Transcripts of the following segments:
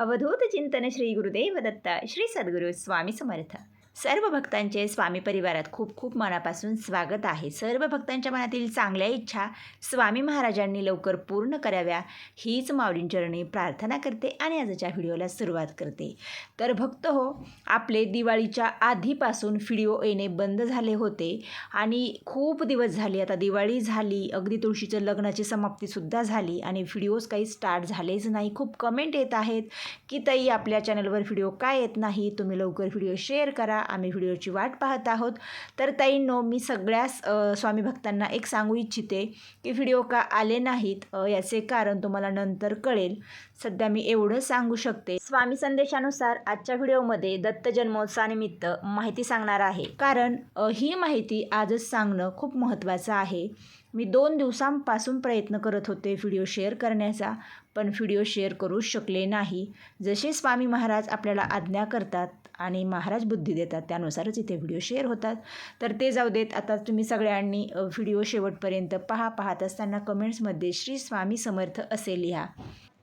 अवधूत चिंतन श्री गुरुदेव दत्त श्री सद्गुरू स्वामी समर्थ सर्व भक्तांचे स्वामी परिवारात खूप खूप मनापासून स्वागत आहे. सर्व भक्तांच्या मनातील चांगल्या इच्छा स्वामी महाराजांनी लवकर पूर्ण कराव्या हीच माऊलींचरणी प्रार्थना करते आणि आजच्या व्हिडिओला सुरुवात करते. तर भक्त हो आपले दिवाळीच्या आधीपासून व्हिडिओ येणे बंद झाले होते आणि खूप दिवस झाले. आता दिवाळी झाली अगदी तुळशीचं लग्नाची समाप्तीसुद्धा झाली आणि व्हिडिओज काही स्टार्ट झालेच नाही. खूप कमेंट येत आहेत की ताई आपल्या चॅनलवर व्हिडिओ काय येत नाही? तुम्ही लवकर व्हिडिओ शेअर करा आम्ही व्हिडिओची वाट पाहत आहोत. तर ताईंनो मी सगळ्याच स्वामी भक्तांना एक सांगू इच्छिते की व्हिडिओ का आले नाहीत याचे कारण तुम्हाला नंतर कळेल. सध्या मी एवढं सांगू शकते. स्वामी संदेशानुसार आजच्या व्हिडिओमध्ये दत्त जन्मोत्सवानिमित्त माहिती सांगणार आहे. कारण ही माहिती आजच सांगणं खूप महत्त्वाचं आहे. मी दोन दिवसांपासून प्रयत्न करत होते व्हिडिओ शेअर करण्याचा पण व्हिडिओ शेअर करू शकले नाही. जसे स्वामी महाराज आपल्याला आज्ञा करतात आणि महाराज बुद्धी देतात. त्यानुसारच इथे व्हिडिओ शेअर होतात. तर ते जाऊ देत. आता तुम्ही सगळ्यांनी व्हिडिओ शेवटपर्यंत पहा. पाहत असताना कमेंट्समध्ये श्री स्वामी समर्थ असे लिहा.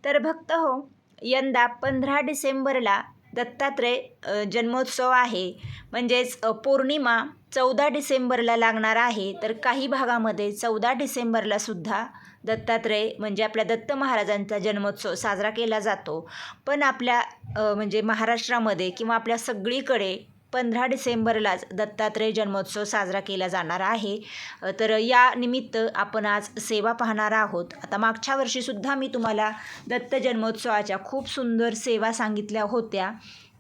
तर भक्त हो यंदा पंधरा डिसेंबरला दत्तात्रय जन्मोत्सव आहे. म्हणजेच पौर्णिमा चौदा डिसेंबरला लागणार आहे. तर काही भागामध्ये चौदा डिसेंबरला सुद्धा दत्तात्रय म्हणजे आपल्या दत्त महाराजांचा जन्मोत्सव साजरा केला जातो. पण आपल्या म्हणजे महाराष्ट्रामध्ये किंवा आपल्या सगळीकडे पंधरा डिसेंबरलाच दत्तात्रय जन्मोत्सव साजरा केला जाणार आहे. तर या निमित्त आपण आज सेवा पाहणार आहोत. आता मागच्या वर्षीसुद्धा मी तुम्हाला दत्त जन्मोत्सवाच्या खूप सुंदर सेवा सांगितल्या होत्या.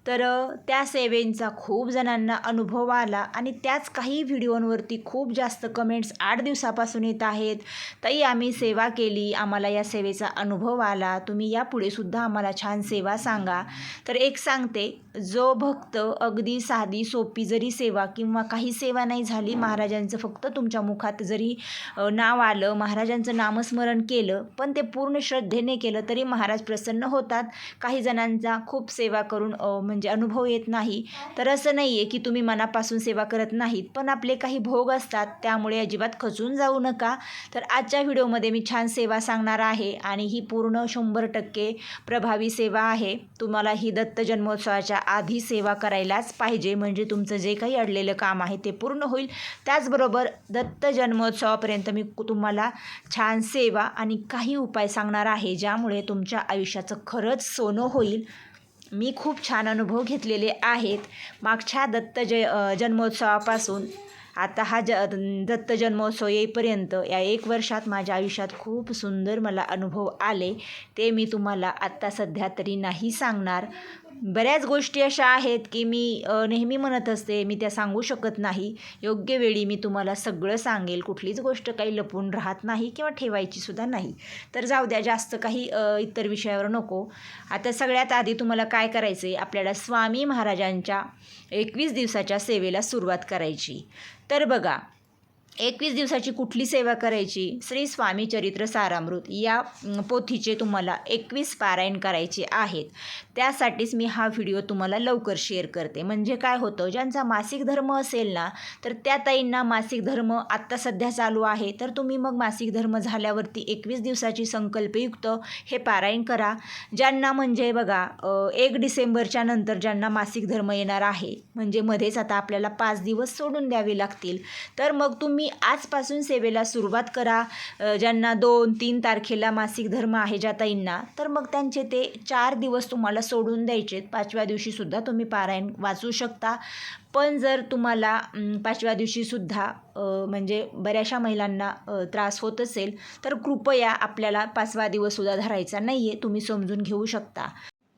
तर त्या सेवेंचा खूप जणांना अनुभव आला आणि त्याच काही व्हिडिओंवरती खूप जास्त कमेंट्स आठ दिवसापासून येत आहेत. ताई आम्ही सेवा केली आम्हाला या सेवेचा अनुभव आला. तुम्ही यापुढे सुद्धा आम्हाला छान सेवा सांगा. तर एक सांगते जो भक्त अगदी साधी सोपी जरी सेवा किंवा काही सेवा नाही झाली महाराजांचं फक्त तुमच्या मुखात जरी नाव आलं महाराजांचं नामस्मरण केलं पण ते पूर्ण श्रद्धेने केलं तरी महाराज प्रसन्न होतात. काही जणांचा खूप सेवा करून म्हणजे म्हणजे अनुभव येत नाही. तर असं नाही आहे की तुम्ही मनापासून सेवा करत नाहीत पण आपले काही भोग असतात त्यामुळे अजिबात खचून जाऊ नका. तर आजच्या व्हिडिओमध्ये मी छान सेवा सांगणार आहे आणि ही पूर्ण शंभर टक्के प्रभावी सेवा आहे. तुम्हाला ही दत्त जन्मोत्सवाच्या आधी सेवा करायलाच पाहिजे म्हणजे तुमचं जे काही अडलेलं काम आहे ते पूर्ण होईल. त्याचबरोबर दत्त जन्मोत्सवापर्यंत मी कु- तुम्हाला छान सेवा आणि काही उपाय सांगणार आहे ज्यामुळे तुमच्या आयुष्याचं खरंच सोनं होईल. मी खूप छान अनुभव घेतलेले आहेत. मागच्या दत्त जय जन्मोत्सवापासून आता हा ज दत्त जन्मोत्सव येईपर्यंत या एक वर्षात माझ्या आयुष्यात खूप सुंदर मला अनुभव आले. ते मी तुम्हाला आत्ता सध्या तरी नाही सांगणार. बऱ्याच गोष्टी अशा आहेत की मी नेहमी म्हणत असते मी त्या सांगू शकत नाही. योग्य वेळी मी तुम्हाला सगळं सांगेल. कुठलीच गोष्ट काही लपून राहत नाही किंवा ठेवायची सुद्धा नाही. तर जाऊ द्या जास्त काही इतर विषयावर नको. आता सगळ्यात आधी तुम्हाला काय करायचं आहे आपल्याला स्वामी महाराजांच्या एकवीस दिवसाच्या सेवेला सुरुवात करायची. तर बघा एकवीस दिवसाची कुठली सेवा करायची? श्री स्वामी चरित्र सारामृत. या पोथीचे तुम्हाला एकवीस पारायण करायचे आहेत. त्यासाठीच मी हा व्हिडिओ तुम्हाला लवकर शेअर करते. म्हणजे काय होतं ज्यांचा मासिक धर्म असेल ना तर त्या ताईंना मासिक धर्म आत्ता सध्या चालू आहे. तर तुम्ही मग मासिक धर्म झाल्यावरती एकवीस दिवसाची संकल्पयुक्त हे पारायण करा. ज्यांना म्हणजे बघा एक डिसेंबरच्या नंतर ज्यांना मासिक धर्म येणार आहे म्हणजे मध्येच आता आपल्याला पाच दिवस सोडून द्यावे लागतील. तर मग तुम्ही आजपासून सेवेला सुरुवात करा. ज्यांना दोन तीन तारखेला मासिक धर्म आहे ज्या ताईंना तर मग त्यांचे ते चार दिवस तुम्हाला सोडून द्यायचे पाचव्या दिवशीसुद्धा तुम्ही पारायण वाचू शकता. पण जर तुम्हाला पाचव्या दिवशीसुद्धा म्हणजे बऱ्याचशा महिलांना त्रास होत असेल तर कृपया आपल्याला पाचवा दिवससुद्धा धरायचा नाही आहे तुम्ही समजून घेऊ शकता.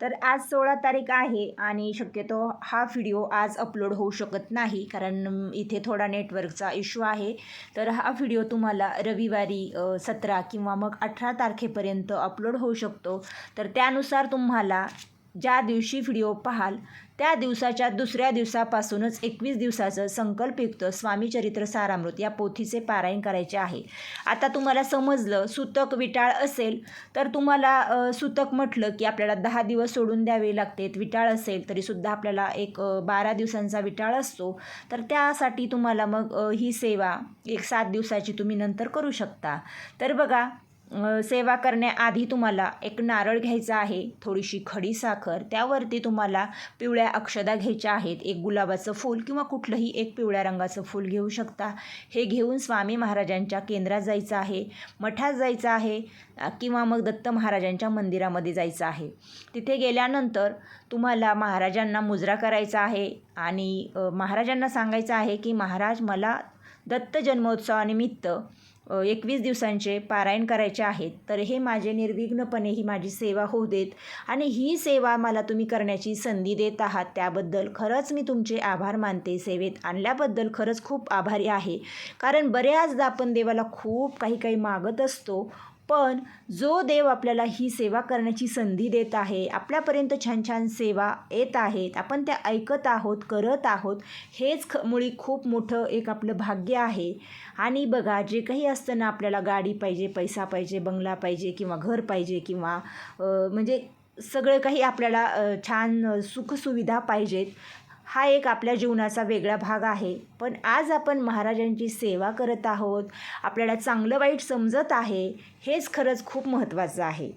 तर आज सोळा तारीख आहे आणि शक्यतो हा व्हिडिओ आज अपलोड होऊ शकत नाही कारण इथे थोडा नेटवर्कचा इश्यू आहे. तर हा व्हिडिओ तुम्हाला रविवारी सतरा किंवा मग अठरा तारखेपर्यंत अपलोड होऊ शकतो. तर त्यानुसार तुम्हाला ज्या दिवशी व्हिडिओ पाहाल त्या दिवसाच्या दुसऱ्या दिवसापासूनच एकवीस दिवसाचं संकल्पयुक्त स्वामी चरित्र सारामृत या पोथीचे पारायण करायचे आहे. आता तुम्हाला समजलं सुतक विटाळ असेल तर तुम्हाला सुतक म्हटलं की आपल्याला दहा दिवस सोडून द्यावे लागते. विटाळ असेल तरीसुद्धा आपल्याला एक बारा दिवसांचा विटाळ असतो. तर त्यासाठी तुम्हाला मग ही सेवा एक सात दिवसाची तुम्ही नंतर करू शकता. तर बघा सेवा करण्याआधी तुम्हाला एक नारळ घ्यायचा आहे थोडीशी खडी साखर त्यावरती तुम्हाला पिवळ्या अक्षदा घ्यायच्या आहेत एक गुलाबाचं फूल किंवा कुठलंही एक पिवळ्या रंगाचं फूल घेऊ शकता. हे घेऊन स्वामी महाराजांच्या केंद्रात जायचं आहे मठात जायचं आहे किंवा मग दत्त महाराजांच्या मंदिरामध्ये जायचं आहे. तिथे गेल्यानंतर तुम्हाला महाराजांना मुजरा करायचा आहे आणि महाराजांना सांगायचं आहे की महाराज मला दत्त जन्मोत्सवानिमित्त एकवीस दिवसांचे पारायण करायचे आहेत तर हे माझे निर्विघ्नपणे ही माझी सेवा होऊ देत आणि ही सेवा मला तुम्ही करण्याची संधी देत आहात त्याबद्दल खरंच मी तुमचे आभार मानते. सेवेत आणल्याबद्दल खरंच खूप आभारी आहे. कारण बऱ्याचदा आपण देवाला खूप काही काही मागत असतो पण जो देव आपल्याला ही सेवा करण्याची संधी देत आहे आपल्यापर्यंत छान छान सेवा येत आहेत आपण त्या ऐकत आहोत करत आहोत हेच ख मुळी खूप मोठं एक आपलं भाग्य आहे. आणि बघा जे काही असतं ना आपल्याला गाडी पाहिजे पैसा पाहिजे बंगला पाहिजे किंवा घर पाहिजे किंवा म्हणजे सगळं काही आपल्याला छान सुखसुविधा पाहिजेत. हा एक आपल्या जीवनाचा वेगळा भाग आहे. पण आज आपण महाराजांची सेवा करत आहोत आपल्याला चांगलं वाईट समजत आहे हेच खरंच खूप महत्त्वाचं आहे.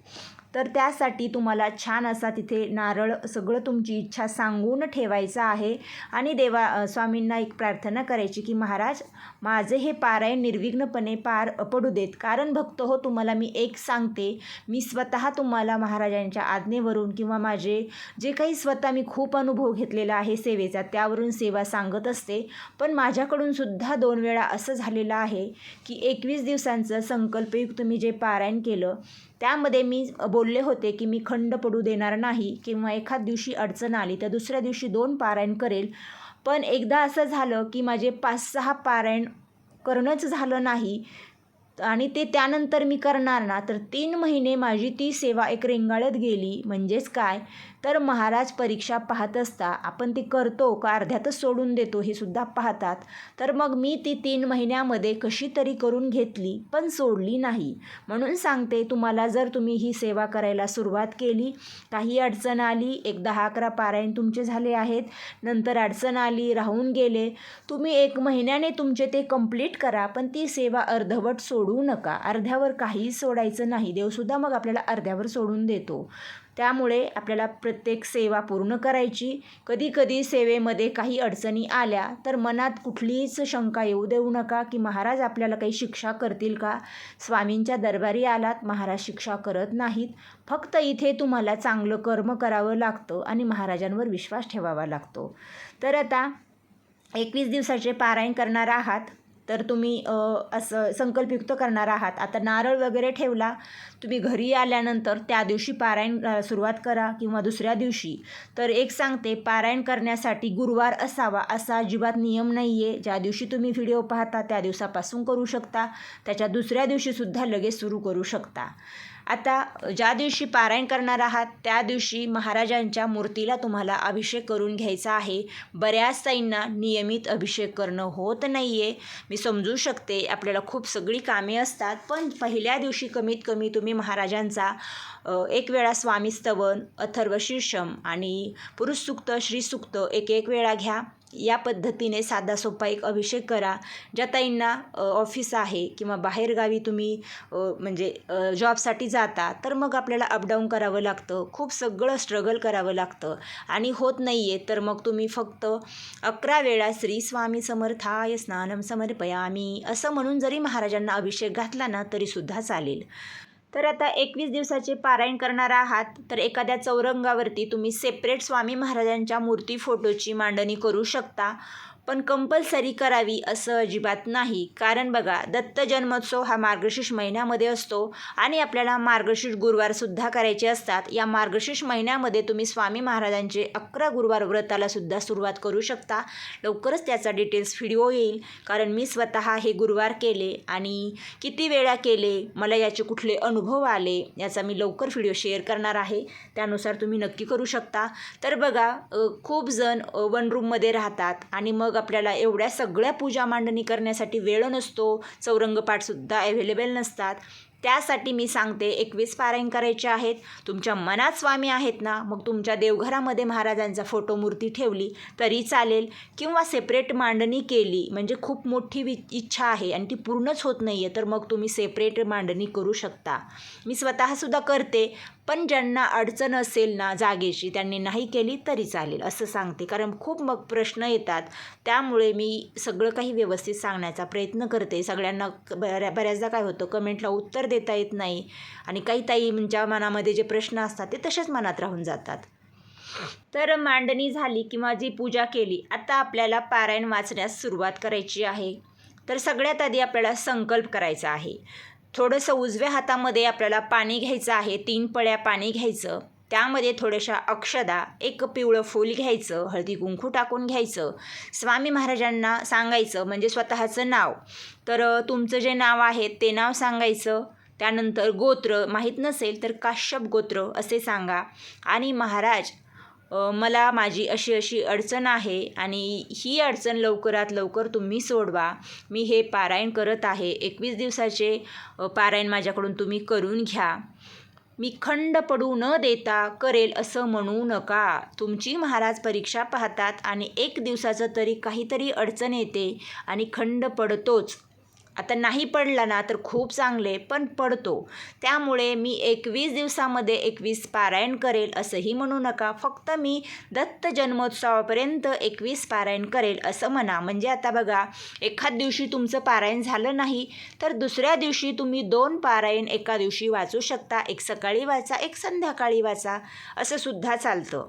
तर त्यासाठी तुम्हाला छान असा तिथे नारळ सगळं तुमची इच्छा सांगून ठेवायचं आहे. आणि देवा स्वामींना एक प्रार्थना करायची की महाराज माझे हे पारायण निर्विघ्नपणे पार पडू देत. कारण भक्त हो तुम्हाला मी एक सांगते. मी स्वतः तुम्हाला महाराजांच्या आज्ञेवरून किंवा माझे जे काही स्वतः मी खूप अनुभव घेतलेला आहे सेवेचा त्यावरून सेवा सांगत असते. पण माझ्याकडून सुद्धा दोन वेळा असं झालेलं आहे की एकवीस दिवसांचं संकल्पयुक्त मी जे पारायण केलं त्यामध्ये मी बोलले होते की मी खंड पडू देणार नाही किंवा एखाद दिवशी अडचण आली तर दुसऱ्या दिवशी दोन पारायण करेल. पण एकदा असं झालं की माझे पाच सहा पारायण करणंच झालं नाही आणि ते त्यानंतर मी करणार ना तर तीन महिने माझी ती सेवा एक रेंगाळत गेली. म्हणजेच काय? तर महाराज परीक्षा पाहत असता आपण ती करतो का? अर्ध्यातच सोडून देतो हे सुद्धा पाहतात. तर मग मी ती तीन महिन्यामध्ये कशी तरी करून घेतली पण सोडली नाही. म्हणून सांगते तुम्हाला जर तुम्ही ही सेवा करायला सुरुवात केली काही अडचण आली एक दहा अकरा पारायण तुमचे झाले आहेत नंतर अडचण आली राहून गेले तुम्ही एक महिन्याने तुमचे ते कंप्लीट करा पण ती सेवा अर्धवट सोडू नका. अर्ध्यावर काहीच सोडायचं नाही. देवसुद्धा मग आपल्याला अर्ध्यावर सोडून देतो. त्यामुळे आपल्याला प्रत्येक सेवा पूर्ण करायची. कधीकधी सेवेमध्ये काही अडचणी आल्या तर मनात कुठलीच शंका येऊ देऊ नका की महाराज आपल्याला काही शिक्षा करतील का? स्वामींच्या दरबारी आलात महाराज शिक्षा करत नाहीत. फक्त इथे तुम्हाला चांगलं कर्म करावं लागतं आणि महाराजांवर विश्वास ठेवावा लागतो. तर आता एकवीस दिवसाचे पारायण करणार आहात. तर तुम्ही असं संकल्पयुक्त करणार आहात. आता नारळ वगैरे ठेवला तुम्ही घरी आल्यानंतर त्या दिवशी पारायण सुरुवात करा किंवा दुसऱ्या दिवशी. तर एक सांगते पारायण करण्यासाठी गुरुवार असावा असा अजिबात नियम नाही आहे ज्या दिवशी तुम्ही व्हिडिओ पाहता त्या दिवसापासून करू शकता. त्याच्या दुसऱ्या दिवशीसुद्धा लगेच सुरू करू शकता. आता ज्या दिवशी पारायण करणार आहात त्या दिवशी महाराजांच्या मूर्तीला तुम्हाला अभिषेक करून घ्यायचा आहे. बऱ्याच ताईंना नियमित अभिषेक करणं होत नाही आहे मी समजू शकते आपल्याला खूप सगळी कामे असतात पण पहिल्या दिवशी कमीत कमी तुम्ही महाराजांचा एक वेळा स्वामी स्तवन अथर्व शीर्षम आणि पुरुष सुक्त श्रीसुक्त एक एक वेळा घ्या. या पद्धतीने साधा सोपा एक अभिषेक करा. ज्या ताईंना ऑफिस आहे किंवा बाहेरगावी तुम्ही म्हणजे जॉबसाठी जाता तर मग आपल्याला अपडाऊन करावं लागतं. खूप सगळं स्ट्रगल करावं लागतं. आणि होत नाही आहे तर मग तुम्ही फक्त अकरा वेळा श्री स्वामी समर्थाय स्नानम समर्पयामी. असं म्हणून जरी महाराजांना अभिषेक घातला ना तरीसुद्धा चालेल. तर आता एकवीस दिवसाचे पारायण करणार आहात. तर एखाद्या चौरंगावरती तुम्ही सेपरेट स्वामी महाराजांच्या मूर्ती फोटोची मांडणी करू शकता. पण कंपल्सरी करावी असं अजिबात नाही. कारण बघा दत्त जन्मोत्सव हा मार्गशीर्ष महिन्यामध्ये असतो आणि आपल्याला मार्गशीर्ष गुरुवारसुद्धा करायचे असतात. या मार्गशीर्ष महिन्यामध्ये तुम्ही स्वामी महाराजांचे अकरा गुरुवार व्रताला सुद्धा सुरुवात करू शकता. लवकरच त्याचा डिटेल्स व्हिडिओ येईल. कारण मी स्वतः हे गुरुवार केले आणि किती वेळा केले मला याचे कुठले अनुभव आले याचा मी लवकर व्हिडिओ शेअर करणार आहे. त्यानुसार तुम्ही नक्की करू शकता. तर बघा खूप जण वन रूममध्ये राहतात आणि मग मग आपल्याला एवढ्या सगळ्या पूजा मांडणी करण्यासाठी वेळ नसतो चौरंगपाठसुद्धा अवेलेबल नसतात. त्यासाठी मी सांगते एकवीस पारायण करायचे आहेत. तुमच्या मनात स्वामी आहेत ना मग तुमच्या देवघरामध्ये महाराजांचा फोटो मूर्ती ठेवली तरी चालेल. किंवा सेपरेट मांडणी केली म्हणजे खूप मोठी वि इच्छा आहे आणि ती पूर्णच होत नाही आहे तर मग तुम्ही सेपरेट मांडणी करू शकता. मी स्वतःसुद्धा करते पण ज्यांना अडचण असेल ना जागेची त्यांनी नाही केली तरी चालेल असं सांगते. कारण खूप मग प्रश्न येतात. त्यामुळे मी सगळं काही व्यवस्थित सांगण्याचा प्रयत्न करते. सगळ्यांना बऱ्या बऱ्याचदा काय होतं कमेंटला उत्तर देता येत नाही. आणि काही ताईंच्या मनामध्ये जे प्रश्न असतात ते तसेच मनात राहून जातात. तर मांडणी झाली किंवा जी पूजा केली आता आपल्याला पारायण वाचण्यास सुरुवात करायची आहे. तर सगळ्यात आधी आपल्याला संकल्प करायचा आहे. थोडंसं उजव्या हातामध्ये आपल्याला पाणी घ्यायचं आहे तीन पळ्या पाणी घ्यायचं. त्यामध्ये थोड्याशा अक्षदा एक पिवळं फूल घ्यायचं हळदी कुंकू टाकून घ्यायचं. स्वामी महाराजांना सांगायचं म्हणजे स्वतःचं नाव. तर तुमचं जे नाव आहे ते नाव सांगायचं. त्यानंतर गोत्र माहीत नसेल तर काश्यप गोत्र असे सांगा. आणि महाराज मला माझी अशी अशी अडचण आहे आणि ही अडचण लवकरात लवकर तुम्ही सोडवा. मी हे पारायण करत आहे. एकवीस दिवसाचे पारायण माझ्याकडून तुम्ही करून घ्या. मी खंड पडू न देता करेल असं म्हणू नका. तुमची महाराज परीक्षा पाहतात आणि एक दिवसाचं तरी काहीतरी अडचण येते आणि खंड पडतोच. आता नाही पडला ना तर खूप चांगले पण पडतो. त्यामुळे मी एकवीस दिवसामध्ये एकवीस पारायण करेल असंही म्हणू नका. फक्त मी दत्त जन्मोत्सवापर्यंत एकवीस पारायण करेल असं म्हणा. म्हणजे आता बघा एखाद दिवशी तुमचं पारायण झालं नाही तर दुसऱ्या दिवशी तुम्ही दोन पारायण एका दिवशी वाचू शकता. एक सकाळी वाचा एक संध्याकाळी वाचा असं सुद्धा चालतं.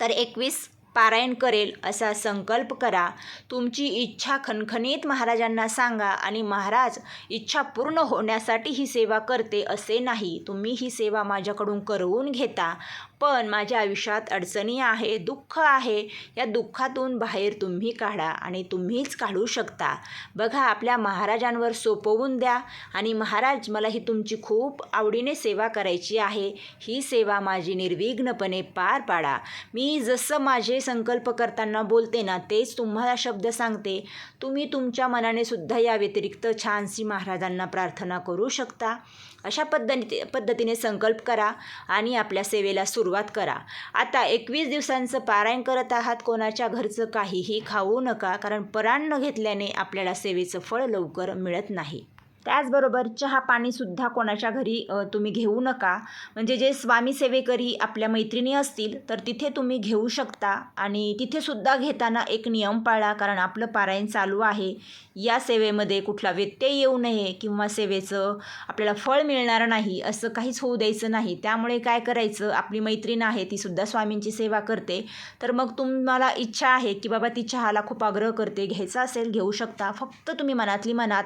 तर एकवीस पारायण करेल असा संकल्प करा. तुमची इच्छा खणखणीत महाराजांना सांगा आणि महाराज इच्छा पूर्ण होण्यासाठी ही सेवा करते असे नाही. तुम्ही ही सेवा माझ्याकडून करवून घेता. पण माझ्या आयुष्यात अडचणी आहे दुःख आहे. या दुःखातून बाहेर तुम्ही काढा आणि तुम्हीच काढू शकता. बघा आपल्या महाराजांवर सोपवून द्या आणि महाराज मला ही तुमची खूप आवडीने सेवा करायची आहे. ही सेवा माझी निर्विघ्नपणे पार पाडा. मी जसं माझे संकल्प करताना बोलते ना तेच तुम्हाला शब्द सांगते. तुम्ही तुमच्या मनाने सुद्धा या व्यतिरिक्त छानशी महाराजांना प्रार्थना करू शकता. अशा पद्धती पद्धतीने संकल्प करा आणि आपल्या सेवेला सुरुवात करा. आता एकवीस दिवसांचं पारायण करत आहात कोणाच्या घरचं काहीही खाऊ नका कारण पराण न घेतल्याने आपल्याला सेवेचं फळ लवकर मिळत नाही. त्याचबरोबर चहा पाणीसुद्धा कोणाच्या घरी तुम्ही घेऊ नका. म्हणजे जे स्वामी सेवेकरी आपल्या मैत्रिणी असतील तर तिथे तुम्ही घेऊ शकता आणि तिथेसुद्धा घेताना एक नियम पाळा कारण आपलं पारायण चालू आहे. या सेवेमध्ये कुठला व्यत्यय येऊ नये किंवा सेवेचं आपल्याला फळ मिळणार नाही असं काहीच होऊ द्यायचं नाही. त्यामुळे काय करायचं? आपली मैत्रीण आहे तीसुद्धा स्वामींची सेवा करते. तर मग तुम्हाला इच्छा आहे की बाबा ती चहाला खूप आग्रह करते घ्यायचा असेल घेऊ शकता. फक्त तुम्ही मनातली मनात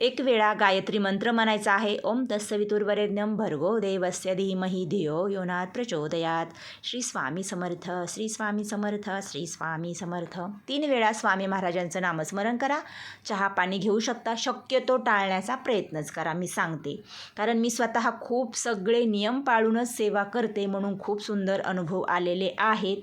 एक वेळा गायत्री मंत्र म्हणायचा आहे. ओम तत्सवितुर्वरेण्यम भर्गो देवस्य धीमही धियो योनात प्रचोदयात. श्री स्वामी समर्थ श्री स्वामी समर्थ श्री स्वामी समर्थ. तीन वेळा स्वामी महाराजांचं नामस्मरण करा. चहा पाणी घेऊ शकता. शक्यतो टाळण्याचा प्रयत्नच करा. मी सांगते. कारण मी स्वतः खूप सगळे नियम पाळूनच सेवा करते म्हणून खूप सुंदर अनुभव आलेले आहेत.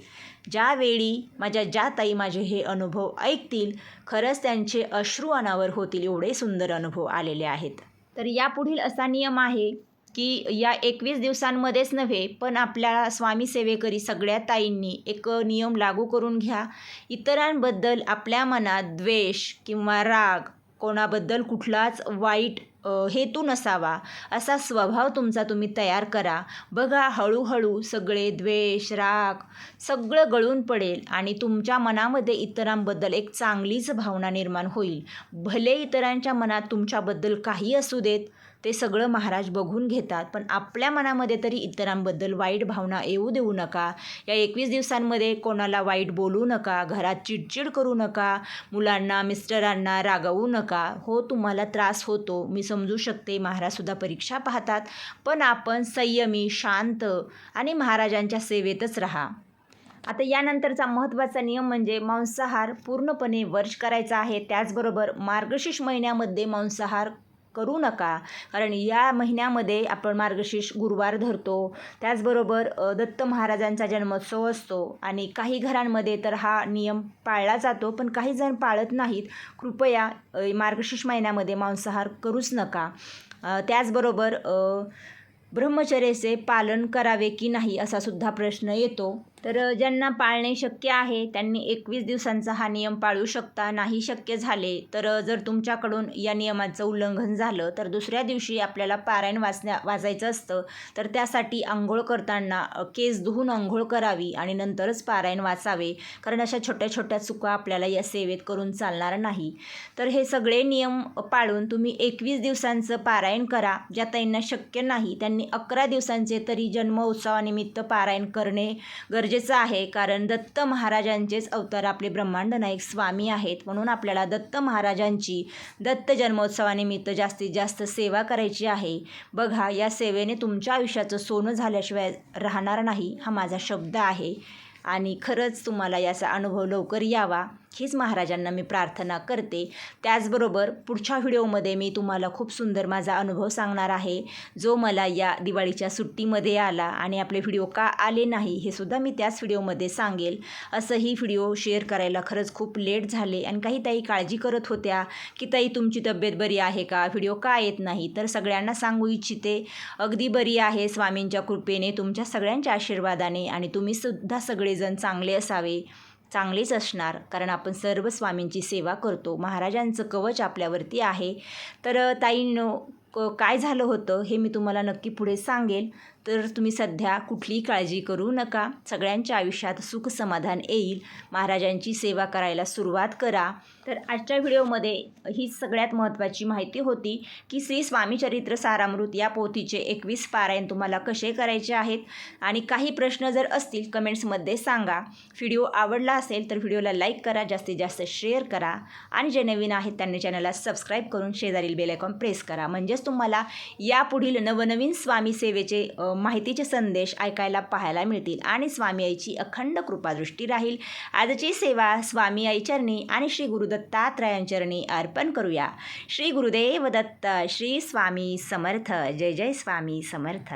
ज्यावेळी माझ्या ज्या ताई माझे हे अनुभव ऐकतील खरंच त्यांचे अश्रू अनावर होतील. एवढे सुंदर अनुभव अनुभव आलेले आहेत. तर यापुढील असा नियम आहे की या एकवीस दिवसांमध्येच नव्हे पण आपल्या स्वामी सेवेकरी सगळ्या ताईंनी एक नियम लागू करून घ्या. इतरांबद्दल आपल्या मनात द्वेष किंवा राग कोणाबद्दल कुठलाच वाईट हेतू नसावा असा स्वभाव तुमचा तुम्ही तयार करा. बघा हळूहळू सगळे द्वेष राग सगळं गळून पडेल आणि तुमच्या मनामध्ये इतरांबद्दल एक चांगलीच भावना निर्माण होईल. भले इतरांच्या मनात तुमच्याबद्दल काही असू देत ते सगळं महाराज बघून घेतात. पण आपल्या मनामध्ये तरी इतरांबद्दल वाईट भावना येऊ देऊ नका. या एकवीस दिवसांमध्ये कोणाला वाईट बोलू नका घरात चिडचिड करू नका मुलांना मिस्टरांना रागवू नका. हो तुम्हाला त्रास होतो. मी समजू शकते महाराजसुद्धा परीक्षा पाहतात. पण आपण संयमी शांत आणि महाराजांच्या सेवेतच राहा. आता यानंतरचा महत्त्वाचा नियम म्हणजे मांसाहार पूर्णपणे वर्ष करायचा आहे. त्याचबरोबर मार्गशीर्ष महिन्यामध्ये मांसाहार करू नका. कारण या महिन्यामध्ये आपण मार्गशीर्ष गुरुवार धरतो. त्याचबरोबर दत्त महाराजांचा जन्मोत्सव असतो. आणि काही घरांमध्ये तर हा नियम पाळला जातो पण काही जण पाळत नाहीत. कृपया मार्गशीर्ष महिन्यामध्ये मांसाहार करूच नका. त्याचबरोबर ब्रह्मचर्याचे पालन करावे की नाही असा सुद्धा प्रश्न येतो. तर ज्यांना पाळणे शक्य आहे त्यांनी एकवीस दिवसांचा हा नियम पाळू शकता. नाही शक्य झाले तर जर तुमच्याकडून या नियमाचं उल्लंघन झालं तर दुसऱ्या दिवशी आपल्याला पारायण वाचण्या वाचायचं असतं. तर त्यासाठी आंघोळ करताना केस धुवून आंघोळ करावी आणि नंतरच पारायण वाचावे. कारण अशा छोट्या छोट्या चुका आपल्याला या सेवेत करून चालणार नाही. तर हे सगळे नियम पाळून तुम्ही एकवीस दिवसांचं पारायण करा. ज्या ताईंना शक्य नाही त्यांनी अकरा दिवसांचे तरी जन्म उत्सवानिमित्त पारायण करणे गरजेचं आहे कारण दत्त महाराजांचेच अवतार आपले ब्रह्मांड नायक स्वामी आहेत. म्हणून आपल्याला दत्त महाराजांची दत्त जन्मोत्सवानिमित्त जास्तीत जास्त सेवा करायची आहे. बघा या सेवेने तुमच्या आयुष्याचं सोनं झाल्याशिवाय राहणार नाही हा माझा शब्द आहे. आणि खरंच तुम्हाला याचा अनुभव लवकर यावा. हीच महाराजांना मी प्रार्थना करते. त्याचबरोबर पुढच्या व्हिडिओमध्ये मी तुम्हाला खूप सुंदर माझा अनुभव सांगणार आहे. जो मला या दिवाळीच्या सुट्टीमध्ये आला आणि आपले व्हिडिओ का आले नाही हे सुद्धा मी त्याच व्हिडिओमध्ये सांगेल. असंही व्हिडिओ शेअर करायला खरंच खूप लेट झाले आणि काही ताई काळजी करत होत्या की ताई तुमची तब्येत बरी आहे का? व्हिडिओ का येत नाही? तर सगळ्यांना सांगू इच्छिते. अगदी बरी आहे स्वामींच्या कृपेने तुमच्या सगळ्यांच्या आशीर्वादाने आणि तुम्ही सुद्धा सगळेजण चांगले असावे. चांगलेच असणार कारण आपण सर्व स्वामींची सेवा करतो. महाराजांचं कवच आपल्यावरती आहे. तर ताईंनो क- काय झालं होतं हे मी तुम्हाला नक्की पुढे सांगेल. तर तुम्ही सध्या कुठलीही काळजी करू नका. सगळ्यांच्या आयुष्यात सुख समाधान येईल. महाराजांची सेवा करायला सुरुवात करा. तर आजच्या व्हिडिओमध्ये ही सगळ्यात महत्त्वाची माहिती होती की श्री स्वामी चरित्र सारामृत या पोथीचे एकवीस पारायण तुम्हाला कसे करायचे आहेत? आणि काही प्रश्न जर असतील कमेंट्समध्ये सांगा. व्हिडिओ आवडला असेल तर व्हिडिओला लाईक करा जास्तीत जास्त शेअर करा. आणि जे नवीन आहेत त्यांनी चॅनलला सबस्क्राईब करून शेजारील बेलायकॉन प्रेस करा. म्हणजेच तुम्हाला यापुढील नवनवीन स्वामी सेवेचे माहितीचे संदेश ऐकायला पाहायला मिळतील आणि स्वामी आईची अखंड कृपादृष्टी राहील. आजची सेवा स्वामी आई चरणी आणि श्री गुरुदत्तात्रयांचरणी अर्पण करूया. श्री गुरुदेव दत्त श्री स्वामी समर्थ. जय जय स्वामी समर्थ.